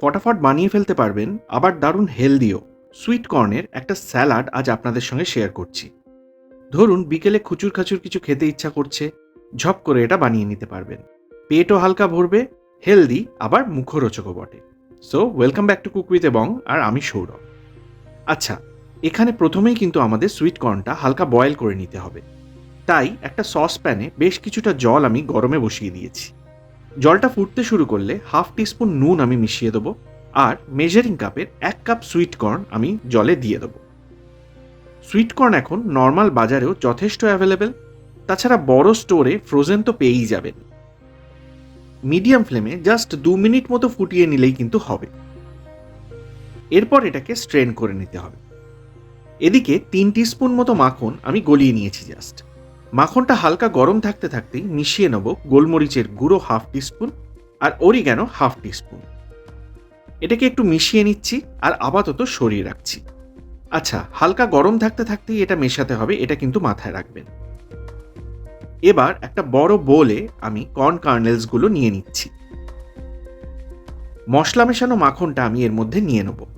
ফটাফট বানিয়ে ফেলতে পারবেন, আবার দারুণ হেলদিও। সুইট কর্নের একটা স্যালাড আজ আপনাদের সঙ্গে শেয়ার করছি। ধরুন, বিকেলে খুচুর খাচুর কিছু খেতে ইচ্ছা করছে, ঝপ করে এটা বানিয়ে নিতে পারবেন। পেটও হালকা ভরবে, হেলদি, আবার মুখরোচকও বটে। So welcome back to cook with এবং আর আমি সৌরভ। আচ্ছা এখানে প্রথমেই কিন্তু আমাদের সুইট কর্নটা হালকা বয়েল করে নিতে হবে। তাই একটা সস প্যানে বেশ কিছুটা জল আমি গরমে বসিয়ে দিয়েছি। জলটা ফুটতে শুরু করলে হাফ টিস্পুন নুন আমি মিশিয়ে দেবো আর মেজারিং কাপের এক কাপ সুইট কর্ন আমি জলে দিয়ে দেবো। সুইট কর্ন এখন নর্মাল বাজারেও যথেষ্ট অ্যাভেলেবেল তাছাড়া বড় স্টোরে ফ্রোজেন তো পেয়েই যাবেন। মিডিয়াম ফ্লেমে জাস্ট দু মিনিট মতো ফুটিয়ে নিলেই কিন্তু হবে। এরপর এটাকে স্ট্রেন করে নিতে হবে। এদিকে তিন স্পুন মতো মাখন আমি গলিয়ে নিয়েছি জাস্ট মাখনটা হালকা গরম থাকতে থাকতেই মিশিয়ে নেব গোলমরিচের গুঁড়ো হাফ টিস্পুন আর অরিগ্যানো হাফ টিস্পুন। এটাকে একটু মিশিয়ে নিচ্ছি আর আপাতত সরিয়ে রাখছি। আচ্ছা হালকা গরম থাকতে থাকতেই এটা মেশাতে হবে, এটা কিন্তু মাথায় রাখবেন। এবার একটা বড় বোলে আমি কর্ন কার্নেলসগুলো নিয়ে নিচ্ছি। মশলা মেশানো মাখনটা আমি এর মধ্যে নিয়ে নেব।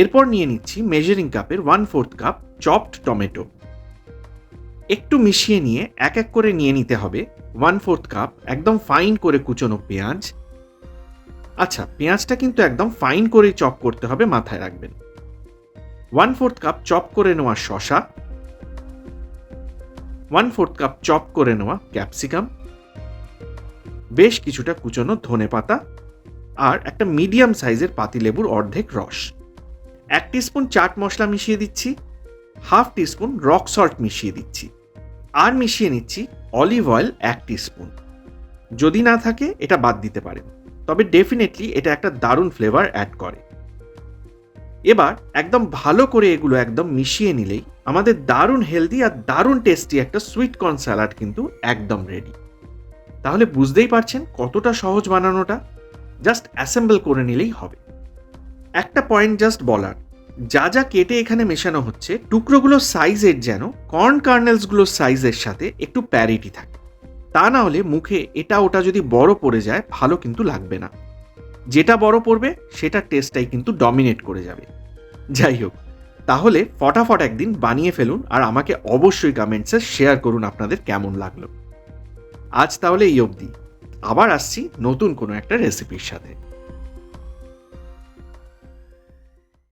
এরপর নিয়ে নিচ্ছি মেজারিং কাপের one fourth cup chopped tomato একটু মিশিয়ে নিয়ে এক এক করে নিয়ে নিতে হবে। ওয়ান ফোর্থ কাপ একদম ফাইন করে কুচোনো পেঁয়াজ। আচ্ছা পেঁয়াজটা কিন্তু একদম ফাইন করে চপ করতে হবে, মাথায় রাখবেন। ওয়ান ফোর্থ কাপ চপ করে নেওয়া শশা ওয়ান ফোর্থ কাপ চপ করে নেওয়া ক্যাপসিকাম বেশ কিছুটা কুচোনো ধনে পাতা আর একটা মিডিয়াম সাইজের পাতিলেবুর অর্ধেক রস। এক টিস্পুন চাট মশলা মিশিয়ে দিচ্ছি, হাফ টিস্পুন রক সল্ট মিশিয়ে দিচ্ছি, আর মিশিয়ে নিচ্ছি অলিভ অয়েল এক টিস্পুন। যদি না থাকে, এটা বাদ দিতে পারেন, তবে ডেফিনেটলি এটা একটা দারুণ ফ্লেভার অ্যাড করে। এবার একদম ভালো করে এগুলো একদম মিশিয়ে নিলেই আমাদের দারুণ হেলদি আর দারুণ টেস্টি একটা সুইট কর্ন স্যালাড কিন্তু একদম রেডি। তাহলে বুঝতেই পারছেন কতটা সহজ বানানোটা, জাস্ট অ্যাসেম্বল করে নিলেই হবে। একটা পয়েন্ট জাস্ট বলার। যা যা কেটে এখানে মেশানো হচ্ছে, টুকরোগুলোর সাইজের যেন কর্ন কার্নেলসগুলোর সাইজের সাথে একটু প্যারিটি থাকে। তা না হলে মুখে এটা ওটা যদি বড় পড়ে যায়, ভালো কিন্তু লাগবে না। যেটা বড় পড়বে, সেটা টেস্টটাই কিন্তু ডমিনেট করে যাবে। যাই হোক, তাহলে ফটাফট একদিন বানিয়ে ফেলুন আর আমাকে অবশ্যই কমেন্টসে শেয়ার করুন আপনাদের কেমন লাগল। আজ তাহলে এই অবধি। আবার আসছি নতুন কোনো একটা রেসিপির সাথে।